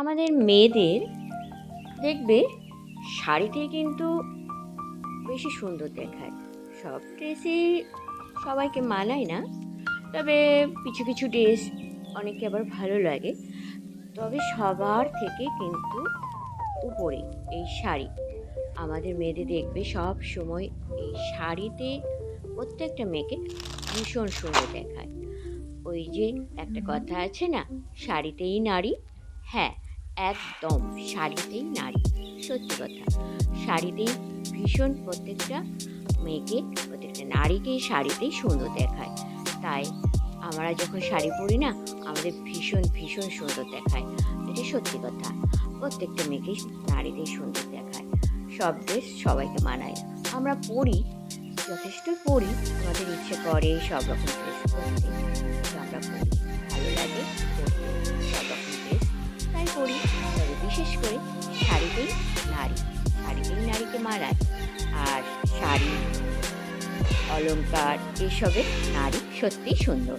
আমাদের মেয়েদের দেখবে শাড়িতে কিন্তু বেশি সুন্দর দেখায়। সব ড্রেসই সবাইকে মানায় না, তবে কিছু কিছু ড্রেস অনেকে আবার ভালো লাগে। তবে সবার থেকে কিন্তু উপরে এই শাড়ি। আমাদের মেয়েদের দেখবে সব সময় এই শাড়িতে প্রত্যেকটা মেয়েকে ভীষণ সুন্দর দেখায়। ওই যে একটা কথা আছে না, শাড়িতেই নারী হ্যাঁ একদম শাড়িতেই নারী, সত্যি কথা। শাড়িতেই ভীষণ প্রত্যেকটা মেয়েকে, প্রত্যেকটা নারীকেই শাড়িতেই সুন্দর দেখায়। তাই আমরা যখন শাড়ি পরি না, আমাদের ভীষণ ভীষণ সুন্দর দেখায়। এটা সত্যি কথা। প্রত্যেকটা মেয়েকেই নারীতেই সুন্দর দেখায়। সব ড্রেস সবাইকে মানায়। আমরা পরি, যথেষ্ট পরি, আমাদের ইচ্ছে করে সব রকম ড্রেস পরতে। বিশেষ করে শাড়িতেই নারী শাড়িতেই নারীকে মানায় আর শাড়ি অলঙ্কার এসবে নারী সত্যি সুন্দর।